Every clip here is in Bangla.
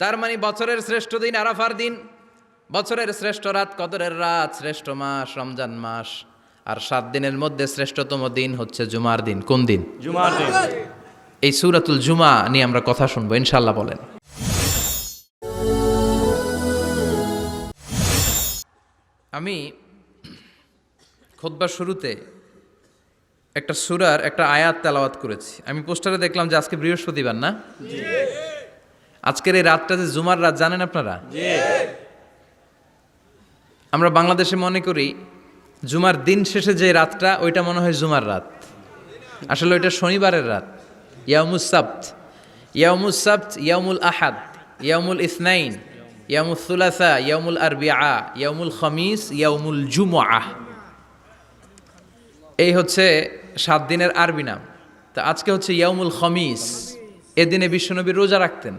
তার মানে বছরের শ্রেষ্ঠ দিন আরাফার দিন। বছরের শ্রেষ্ঠ রাত কদরের রাত শ্রেষ্ঠ মাস রমজান মাস। আর সাত দিনের মধ্যে শ্রেষ্ঠতম দিন হচ্ছে জুমার দিন। কোন দিন? জুমার দিন। এই সুরাতুল জুমা নিয়ে আমরা কথা শুনব ইনশাল্লাহ বলেন। আমি খোদবার শুরুতে একটা সুরার একটা আয়াত তেলাওয়াত করেছি। আমি পোস্টারে দেখলাম যে আজকে বৃহস্পতিবার না? আজকের এই রাতটা যে জুমার রাত জানেন আপনারা? আমরা বাংলাদেশে মনে করি জুমার দিন শেষে যে রাতটা ওইটা মনে হয় জুমার রাত। আসলে ওইটা শনিবারের রাত। সাbt ইয়ামুল সাbt ইয়ামুল আহাদ ইয়ামুল ইসনাইন ইয়ামুল সুলাসা ইয়ামুল আরবিআ ইয়ামুল খমিস ইয়ামুল জুমআহ এই হচ্ছে সাত দিনের আরবি নাম। তা আজকে হচ্ছে ইয়ামুল খমিস। এদিনে বিশ্বনবী রোজা রাখতেন।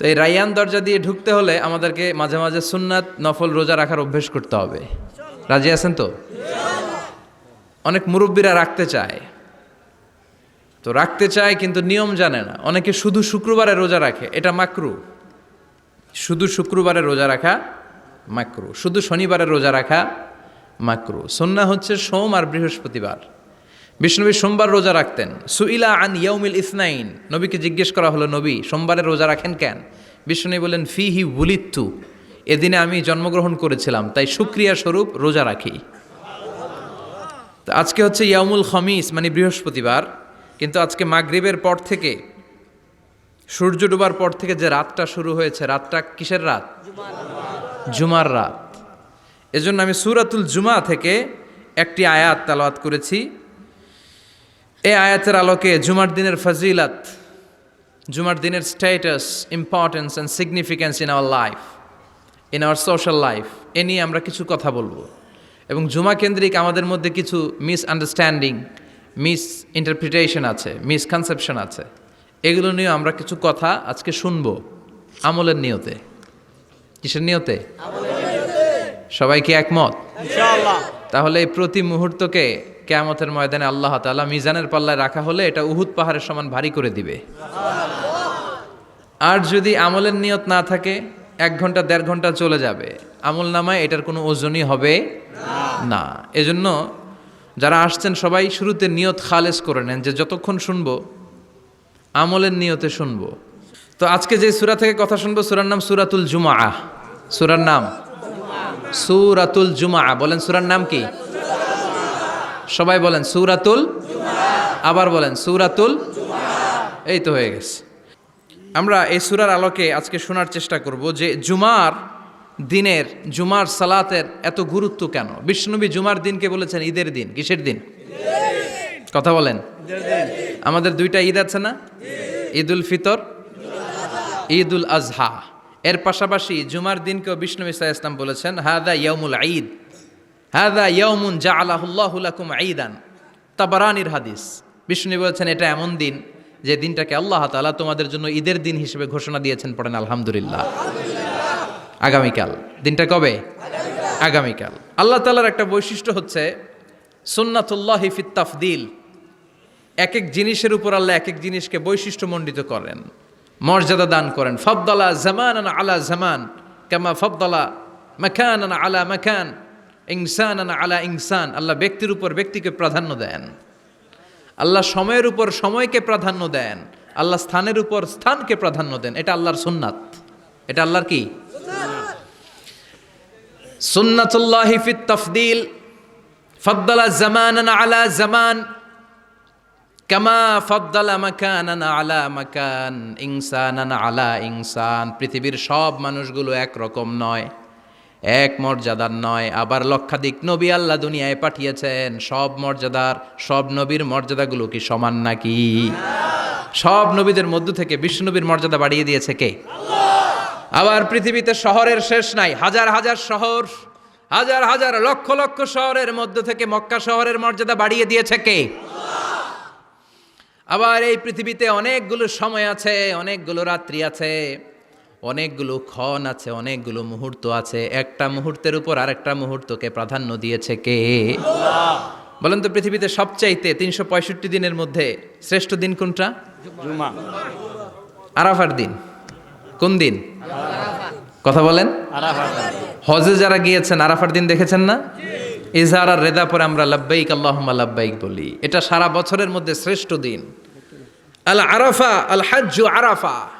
তো এই রাইয়ান দরজা দিয়ে ঢুকতে হলে আমাদেরকে মাঝে মাঝে সুন্নাত, নফল রোজা রাখার অভ্যেস করতে হবে। রাজি আছেন তো? অনেক মুরব্বীরা রাখতে চায়। তো রাখতে চায় কিন্তু নিয়ম জানে না। অনেকে শুধু শুক্রবারে রোজা রাখে, এটা মাকরু। শুধু শুক্রবারে রোজা রাখা মাকরু। শুধু শনিবারে রোজা রাখা মাকরু। সন্না হচ্ছে সোম আর বৃহস্পতিবার। বিষ্ণবী সোমবার রোজা রাখতেন। সুইলা আন ইয়ৌমিল ইসনাইন। নবীকে জিজ্ঞেস করা হলো, নবী, সোমবারে রোজা রাখেন কেন? বিষ্ণু বলেন ফি হি বুলিত্তু। এদিনে আমি জন্মগ্রহণ করেছিলাম, তাই সুক্রিয়া স্বরূপ রোজা রাখি। আজকে হচ্ছে ইয়ামুল খমিস মানে বৃহস্পতিবার। কিন্তু আজকে মাগরিবের পর থেকে, সূর্য ডোবার পর থেকে যে রাতটা শুরু হয়েছে, রাতটা কিসের রাত? জুমার রাত। এজন্য আমি সুরাতুল জুমা থেকে একটি আয়াত তালাওয়াত করেছি। এই আয়াতের আলোকে জুমার দিনের ফজিলাত জুমার দিনের status importance and significance in our life in our social life এ নিয়ে আমরা কিছু কথা বলব। এবং জুমা কেন্দ্রিক আমাদের মধ্যে কিছু মিস আন্ডারস্ট্যান্ডিং মিস ইন্টারপ্রিটেশন আছে মিসকনসেপশন আছে। এগুলো নিয়ে আমরা কিছু কথা আজকে শুনব আমলের নিয়তে। কিসের নিয়তে? সবাই কি একমত? তাহলে এই প্রতি মুহূর্তকে কেয়ামতের ময়দানে আল্লাহ তাআলা মিজানের পাল্লায় রাখা হলে এটা উহুদ পাহাড়ের সমান ভারী করে দিবে। আর যদি আমলের নিয়ত না থাকে, এক ঘণ্টা, দেড় ঘণ্টা চলে যাবে। আমল নামায় এটার কোনো ওজনই হবে না। এজন্য যারা আসছেন, সবাই শুরুতে নিয়ত খালেস করে নেন যে যতক্ষণ শুনব, আমলের নিয়তে শুনব। তো আজকে যে সুরা থেকে কথা শুনব, সূরার নাম সুরাতুল জুমা সুরার নাম? সুরাতুল জুমা বলেন সুরার নাম কি? সবাই বলেন সূরাতুল আবার বলেন সুরাতুল এই তো হয়ে গেছে। আমরা এই সুরার আলোকে আজকে শোনার চেষ্টা করব যে জুমার দিনের, জুমার সালাতের এত গুরুত্ব কেন? বিষ্ণুনবী জুমার দিনকে বলেছেন ঈদের দিন। কিসের দিন? কথা বলেন। আমাদের দুইটা ঈদ আছে না? ঈদ উল ফিতর ঈদ উল আজহা। এর পাশাপাশি জুমার দিনকেও বিষ্ণু ইসা ইসলাম বলেছেন, হাদা ইয়ামুল ঈদ। হাদা ইয়ামুন জা আলাহুল্লাহ লাকুম ঈদান। তাবারানির হাদিস। বিষ্ণু বলেছেন, এটা এমন দিন যে দিনটাকে আল্লাহ তাআলা তোমাদের জন্য ঈদের দিন হিসেবে ঘোষণা দিয়েছেন পড়েন, আলহামদুলিল্লাহ। আগামীকাল। দিনটা কবে? আগামীকাল। আল্লাহ তাআলার একটা বৈশিষ্ট্য হচ্ছে সুন্নাতুল্লাহ ফিত তাফদিল। এক এক জিনিসের উপর আল্লাহ এক এক জিনিসকে বৈশিষ্ট্যমণ্ডিত করেন, মর্যাদা দান করেন। ফবদলা জামান আলা জামান, কামা ফবদলা মাখান আলা মাখান ইনসান আলা ইনসান, আল্লাহ ব্যক্তির উপর ব্যক্তিকে প্রাধান্য দেন। আল্লাহ সময়ের উপর সময়কে প্রাধান্য দেন, আল্লাহ স্থানের উপর স্থানকে প্রাধান্য দেন। এটা আল্লাহর সুন্নাত। এটা আল্লাহর কি? সুন্নাতুল্লাহি ফিত তাফদিল, ফদ্দালা জামানান আলা জামান, কামা ফদ্দালা মাকানান আলা মাকান, ইনসানান আলা ইনসান। পৃথিবীর সব মানুষগুলো একরকম নয়। এক মর্যাদার নয়, আবার লক্ষাধিক নবী আল্লাহ দুনিয়ায় পাঠিয়েছেন। সব মর্যাদার, সব নবীর মর্যাদাগুলো কি সমান নাকি? সব নবীদের মধ্য থেকে বিষ্ণু নবীর মর্যাদা বাড়িয়ে দিয়েছে কে? আবার পৃথিবীতে শহরের শেষ নাই, হাজার হাজার শহর, হাজার হাজার লক্ষ লক্ষ শহরের মধ্য থেকে মক্কা শহরের মর্যাদা বাড়িয়ে দিয়েছে কে? আবার এই পৃথিবীতে অনেকগুলো সময় আছে, অনেকগুলো রাত্রি আছে। অনেকগুলো ক্ষণ আছে অনেকগুলো মুহূর্ত আছে। একটা মুহূর্তের উপর আরেকটা মুহূর্তকে প্রাধান্য দিয়েছে কে? বলেন তো পৃথিবীতে সবচাইতে তিনশো পঁয়ষট্টি দিনের মধ্যে শ্রেষ্ঠ দিন কোনটা? আরাফার দিন। কোন দিন? কথা বলেন। হজে যারা গিয়েছেন আরাফার দিন দেখেছেন না? ইজহার আর রেদা পরে আমরা লাব্বাইক আল্লাহুম্মা লাব্বাইক বলি। এটা সারা বছরের মধ্যে শ্রেষ্ঠ দিন। আল আরাফা আল হাজ্জু আরাফা।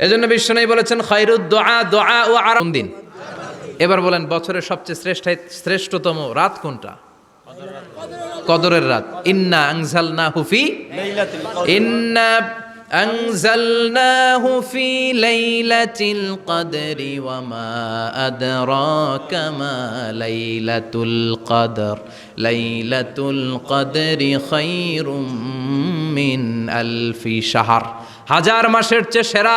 এজন্য বিশ্বনবী বলেছেন খৈরুদ দোয়া দোয়া ও আরাম দিন এবার বলেন বছরের সবচেয়ে শ্রেষ্ঠ শ্রেষ্ঠতম রাত কোনটা কদরের রাত ইন্না আংজাল না হুফি লাইলাতুল কদর إنا أنزلناه في ليلة القدر وما أدراك ما ليلة القدر ليلة القدر خير من ألف شهر হাজার মাসের চেয়ে সেরা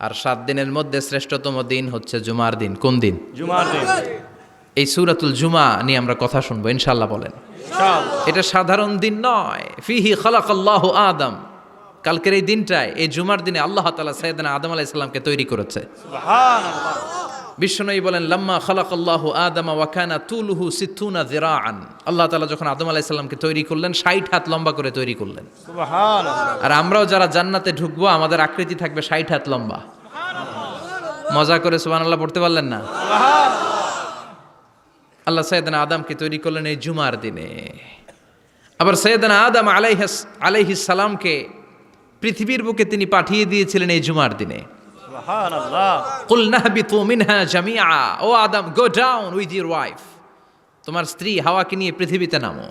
আর সাত দিনের মধ্যে শ্রেষ্ঠতম দিন হচ্ছে জুমার দিন। কোন দিন? জুমার দিন। এই সুরাতুল জুমা নিয়ে আমরা কথা শুনব ইনশাল্লাহ বলেন। এটা সাধারণ দিন নয়। ফিহি খালাক আল্লাহ আদম। কালকের এই দিনটায় এই জুমার দিনে আল্লাহ তালা সৈয়দনা আদম আলাইসাল্লামকে তৈরি করেছে। বিশ্বনবী বলেন লাম্মা খালাক আল্লাহ আদম ওয়াকানা তুলুহু সিথুনা জিরাআন আল্লাহ তালা যখন আদম আলাইসাল্লামকে তৈরি করলেন ষাট হাত লম্বা করে তৈরি করলেন। সুবহানাল্লাহ। আর আমরাও যারা জান্নাতে ঢুকবো আমাদের আকৃতি থাকবে ষাট হাত লম্বা। মজা করে সুবান আল্লাহ পড়তে পারলেন না? আল্লাহ সৈয়দনা আদমকে তৈরি করলেন এই জুমার দিনে। আবার সৈয়দনা আদম আলাইহাস আলাইহিস সালামকে পৃথিবীর বুকে তিনি পাঠিয়ে দিয়েছিলেন এই জুমার দিনে। কুল নাহবিতু মিনহা জামিআ। O Adam go down with your wife তোমার স্ত্রী হাওয়াকে নিয়ে পৃথিবীতে নামো।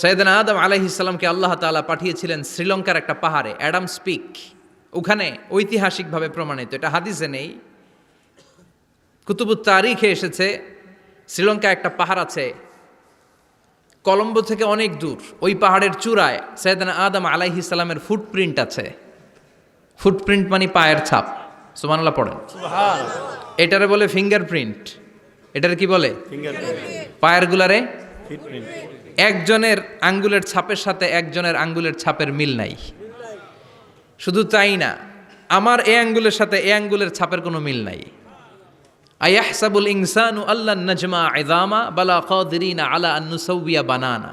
সৈয়দনা আদম আলাইহিস সালামকে আল্লাহ তাআলা পাঠিয়েছিলেন শ্রীলঙ্কার একটা পাহাড়ে অ্যাডাম স্পিক ওখানে ঐতিহাসিকভাবে প্রমাণিত, এটা হাদিসে নেই। কুতুবুত তারিখে এসেছে শ্রীলঙ্কা একটা পাহাড় আছে, কলম্বো থেকে অনেক দূর। ওই পাহাড়ের চূড়ায় সৈয়দনা আদম আলাইহিস সালামের ফুটপ্রিন্ট আছে। ফুটপ্রিন্ট মানে পায়ের ছাপ। সুমানাল্লাহ পড়েন। এটারে বলে ফিঙ্গারপ্রিন্ট এটার কি বলে? ফিঙ্গারপ্রিন্ট পায়ের গুলারে একজনের আঙ্গুলের ছাপের সাথে একজনের আঙ্গুলের ছাপের মিল নাই। শুধু তাই না আমার এ আঙ্গুলের সাথে এ আঙ্গুলের ছাপের কোনো মিল নাই। আয়াহসাবুল ইনসানু আল্লাহ নাজমা ইদামা বালা কাদিরিনা আলা আন্নুসাউবিয়া বানানা।